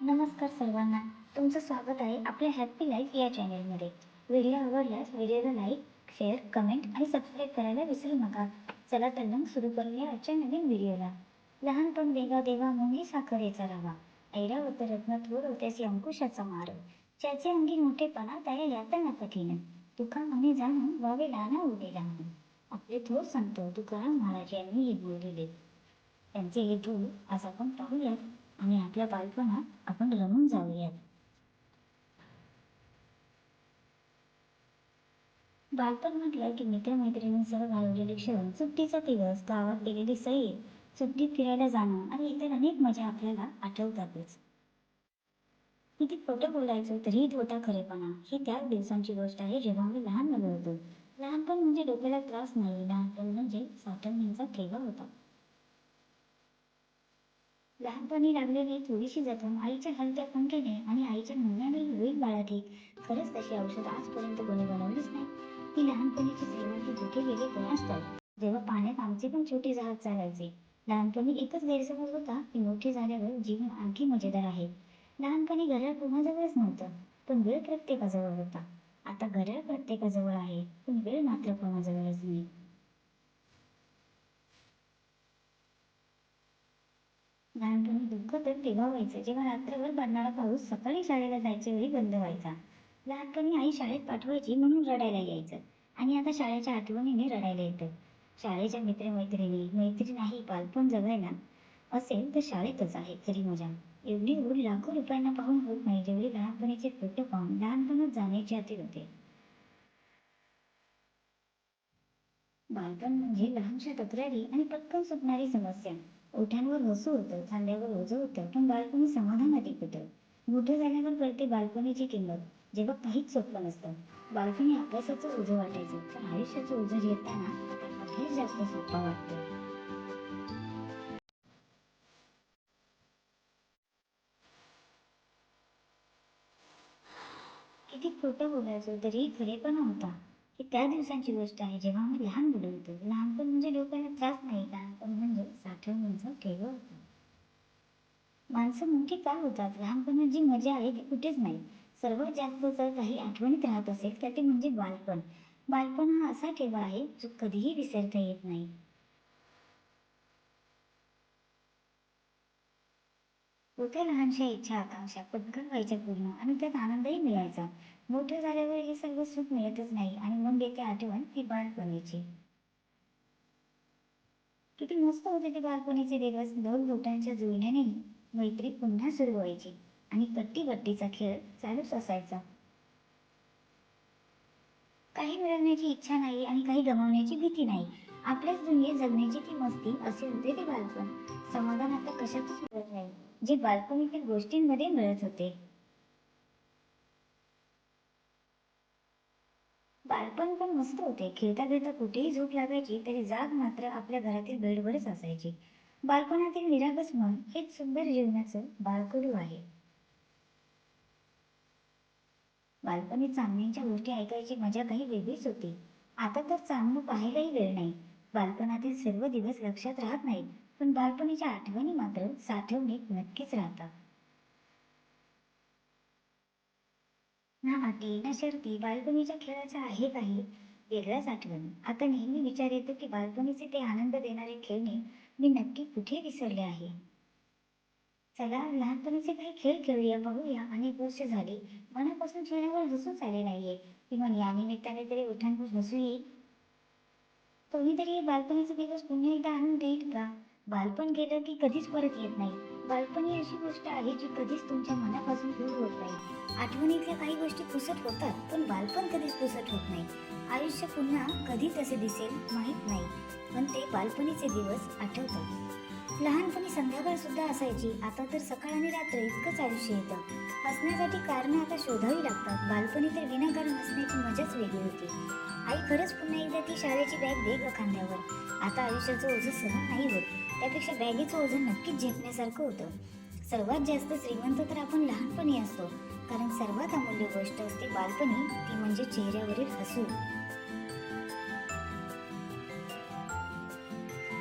नमस्कार सर्वांना. तुमचं स्वागत आहे आपल्या हॅपी लाईफ या चॅनलमध्ये व्हिडिओ आवडल्यास व्हिडिओला लाईक शेअर कमेंट आणि सबस्क्राईब करायला विसरू नका. चला तर मग सुरू करूया आजच्या नवीन व्हिडिओला लहानपण देवा देवा मुंगी साखरेचा रवा. ऐरा होत रत्न थोर होत्याची अंकुशाचा मार. ज्याचे अंगी मोठेपणा त्याला यातना कठीण तुका म्हणे जाणून वावे लहाना उभे लहान आपले थोर संत तुकाराम महाराज यांनी हे बोललेले. त्यांचे हे धूळ आज आपण पाहूयात. आपल्या बालपणात आपण रमून जाऊयात. बालपण म्हटलं की मित्रमैत्रिणींसह घालवलेले क्षण सुट्टीचा दिवस गावात गेलेली सैर सुट्टीत फिरायला जाणं आणि इतर अनेक मजा आपल्याला आठवतातच. किती खोटं बोलायचो तरी होता खरेपणा ही त्याच दिवसांची गोष्ट आहे जेव्हा मी लहान मुलं होतो. लहानपण म्हणजे डोक्याला त्रास नाही लहानपण म्हणजे साठवणींचा ठेवा होता. लहानपणी लागलेली थोडीशी जखम आईच्या हलत्या पंख्याने आणि आईच्या म्हणण्याने होईल बाळा ठीक खरंच तशी औषधं आजपर्यंत कोणी बनवलीच नाही. ती लहानपणीची प्रेमाची कुठे गेले कोणास असतात. जेव्हा पाण्यात आमचे पण छोटे जहाज चालायचे. लहानपणी एकच गैरसमज होता की मोठे झाल्यावर जीवन आणखी मजेदार आहे. लहानपणी घड्याळ कोणाजवळच नव्हतं पण वेळ प्रत्येकाजवळ होता. आता घड्याळ प्रत्येकाजवळ आहे पण वेळ मात्र कोणाजवळच नाही. लहानपणी दुःख तर तेव्हा व्हायचं जेव्हा रात्रभर पडणारा पाऊस सकाळी शाळेला जायच्या वेळी बंद व्हायचा. लहानपणी आई शाळेत पाठवायची म्हणून रडायला यायचं. आणि आता शाळेच्या आठवणीने रडायला येतं. शाळेच्या मित्रमैत्रिणी मैत्री नाही बालपण जगायला. असेल तर शाळेतच आहे खरी मजा. एवढी ओढ लाखो रुपयांना पाहून होत नाही जेवढी लहानपणीचे फोटो पाहून लहानपणात जाण्याची अति होते. बालपण म्हणजे लहानशा तक्रारी आणि पटकन सुटणारी समस्या. ओठांवर हसू होतं खांद्यावर ओझं होतं पण बालपणी समाधानात अधिक होतं. मोठं झाल्यावर कळते बालपणीची किंमत जेव्हा काहीच सोपं नसतं. बालपणी अभ्यासाचं ओझं वाटायचं पण आयुष्याचं ओझं घेताना आता जास्त सोपा वाटतं. किती खोटं बोलायचो तरीही खरेपणा होता ही त्या दिवसांची गोष्ट आहे जेव्हा मी लहान मुलं होतो. लहानपण म्हणजे डोक्याला त्रास नाही का? आठवण साठवणीचा ठेवा होतं. माणसं मोठी काय होतात? लहानपणात जी मजा आहे ती कुठेच नाही. सर्वात जास्त जर काही आठवणीत राहत असेल तर ते म्हणजे बालपण. बालपण हा असा ठेवा आहे जो कधीही विसरता येत नाही. होत्या लहानशा इच्छा आकांक्षा पटकन व्हायच्या पूर्ण आणि त्यात आनंदही मिळायचा. मोठं झाल्यावर हे सर्व सुख मिळतच नाही आणि मग येते आठवण ती बालपणीची. किती मस्त होते ते बालपणीचे दिवस. दोन बोटांच्या जुळण्यानेही मैत्री पुन्हा सुरू व्हायची आणि कट्टी बट्टीचा खेळ चालूच असायचा. काही मिळवण्याची इच्छा नाही आणि काही गमावण्याची भीती नाही. आपल्याच दुनियेत जगण्याची ती मस्ती असे होते ते बालपण. समाधान आता कशातच मिळत नाही. जे बालपणीतील गोष्टींमध्ये मिळत होते. बालपण पण मस्त होते. खेळता खेळता कुठेही झोप लागायची तरी जाग मात्र आपल्या घरातील बेडवरच असायची. बालपणातील निरागस मन हेच सुंदर जीवनाचं बाळकडू आहे. बालपणी चांदण्यांच्या गोष्टी ऐकायची मजा काही वेगळीच होती. आता तर चांदणं पाहायलाही वेळ नाही. बालपणातील सर्व दिवस लक्षात राहत नाहीत पण बालपणीच्या आठवणी मात्र साठवणीत नक्कीच राहतात. ना अटी ना शर्ती बालपणीच्या खेळाचा आहे काही. वेगळ्याच आठवणी. आता नेहमी विचार येतो की बालपणीचे ते आनंद देणारे खेळणे मी नक्की कुठे विसरले आहे? चला लहानपणीचे काही खेळ खेळूया बघूया. अनेक वर्ष झाली. मनापासून चेहऱ्यावर हसूच आले नाहीये. किंवा या निमित्ताने तरी ओठांवर हसू येईल. कोणीतरी बालपणीचे दिवस पुन्हा एकदा आणून देईल का? बालपण गेलं की कधीच परत येत नाही. बालपणी अशी गोष्ट आहे जी कधीच तुमच्या मनापासून दूर होत नाही. आठवणीतल्या काही गोष्टी पुसट होतात पण बालपण कधीच पुसट होत नाही. आयुष्य पुन्हा कधी तसे दिसेल माहीत नाही पण ते बालपणीचे दिवस आठवतात. लहानपणी संध्याकाळ सुद्धा असायची आता तर सकाळ आणि रात्र इतकंच आयुष्य येतं. हसण्यासाठी कारणं आता शोधावी लागतात बालपणी तर विनाकारण हसण्याची मजाच वेगळी होती. आई खरंच पुन्हा एकदा ती शाळेची बॅग दे खांद्यावर आता आयुष्याचं ओझं सहन नाही होत. त्यापेक्षा बॅगेचं ओझं नक्कीच झेपण्यासारखं होतं. सर्वात जास्त श्रीमंत तर आपण लहानपणी असतो. कारण सर्वात अमूल्य गोष्ट असते बालपणी ती म्हणजे चेहऱ्यावरील हसू.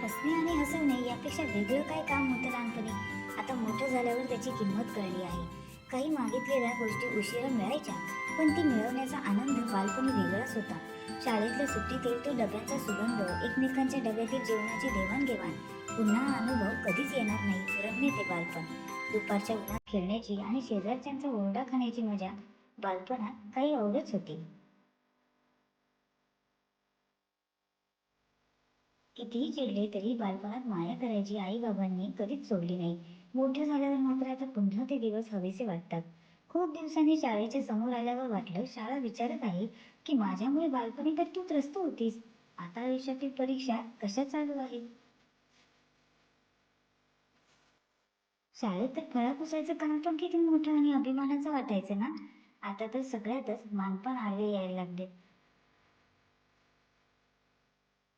हसणे आणि हसवणे यापेक्षा वेगळं काय काम होतं लहानपणी? आता मोठं झाल्यावर त्याची किंमत कळली आहे. काही मागितलेल्या गोष्टी उशिरा मिळायच्या पण ती मिळवण्याचा आनंद बालपणी वेगळाच होता. शाळेतल्या सुट्टीतील तो डब्याचा सुगंध एकमेकांच्या डब्यातील जेवणाची देवाणघेवाण पुन्हा अनुभव कधीच येणार नाही रम्य ते बालपण. दुपारच्या उन्हात खेळण्याची आणि शेजारच्यांचा ओरडा खाण्याची मजा बालपणात काही अवघच होती. कितीही चिडले तरी बालपणात माया करायची आई बाबांनी कधीच सोडली नाही. मोठं झाल्यावर मात्र आता पुन्हा ते दिवस हवेसे वाटतात. खूप दिवसांनी शाळेच्या समोर आल्यावर वाटलं शाळा विचारत आहे की माझ्यामुळे बालपणी तर तू त्रस्त होतीस. आता आयुष्यातील परीक्षा कशा चालू आहेत? शाळेत तर फळा पुसायचं काम पण किती मोठं आणि अभिमानाचं वाटायचं ना? आता तर सगळ्यातच मानपण आडवे यायला लागले.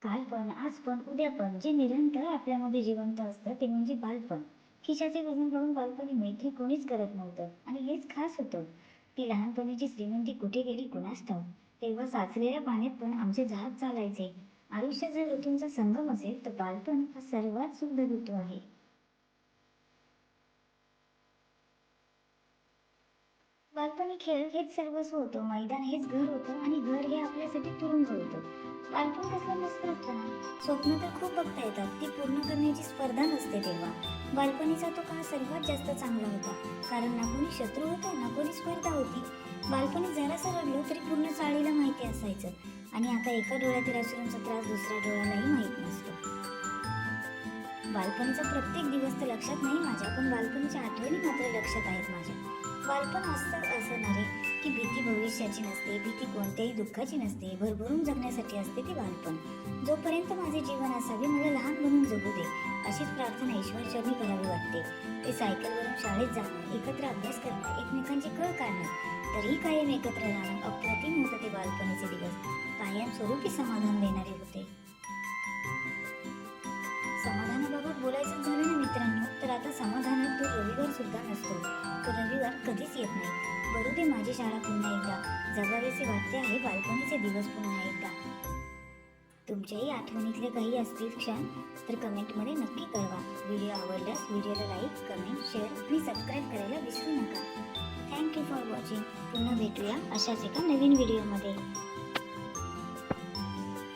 काल पण आज पण उद्या पण जे निरंतर आपल्यामध्ये जिवंत असतं ते म्हणजे बालपण. खिशाचे वजन करून बालपणी मैत्री कोणीच करत नव्हतं आणि हेच खास होतं. ती लहानपणीची श्रीमंती कुठे गेली कुणास ठाऊक? तेव्हा साचलेल्या पाण्यात पण आमचे जहाज चालायचे. आयुष्यात जर ऋतूंचा संगम असेल तर बालपण हा सर्वात सुंदर ऋतू आहे. बालपणी खेळ हेच सर्वस्व होतं. मैदान हेच घर होतं आणि घर हे आपल्यासाठी तुरुंग होतं. बालपण कसलं मस्त असतं ना? स्वप्न तर खूप बघता येतात. ती पूर्ण करण्याची स्पर्धा नसते तेव्हा. बालपणीचा तो काळ सर्वात जास्त चांगला होता. कारण ना कोणी शत्रू होता ना कोणी स्पर्धा होती. बालपणी जरासं रडलो तरी पूर्ण चाळीला माहिती असायचं. आणि आता एका डोळ्यातील अश्रूंचा त्रास दुसऱ्या डोळ्यालाही माहीत नसतो. बालपणीचा प्रत्येक दिवस तर लक्षात नाही माझ्या पण बालपणीच्या आठवणी मात्र लक्षात आहेत माझ्या. बालपण असं असणारे. की भीती भविष्याची नसते भीती कोणत्याही दुःखाची नसते भरभरून जगण्यासाठी असते ते बालपण. जोपर्यंत माझे जीवन असावे मला लहान म्हणून जगू दे अशीच प्रार्थना ईश्वरचरणी करावी वाटते. ते सायकलवरून शाळेत जाणं एकत्र अभ्यास करणं एकमेकांची कळ काढणं तरीही कायम एकत्र राहणं अप्रतिम होतं ते बालपणीचे दिवस. कायमस्वरूपी समाधान देणारे होते. समाधानाबाबत बोलायचं झालं ना मित्रांनो तर आता समाधानात तो रविवार सुद्धा नसतो. तो रविवार कधीच येत नाही. बरू दे माझी शाळा पुन्हा एकदा. जगावेसे वाटते आहे बालपणीचे दिवस पुन्हा एकदा. तुमच्याही आठवणीतले काही असतील क्षण तर कमेंटमध्ये नक्की कळवा. व्हिडिओ आवडल्यास व्हिडिओला लाईक कमेंट शेअर आणि सबस्क्राईब करायला विसरू नका. थँक्यू फॉर वॉचिंग पुन्हा भेटूया अशाच एका नवीन व्हिडिओमध्ये.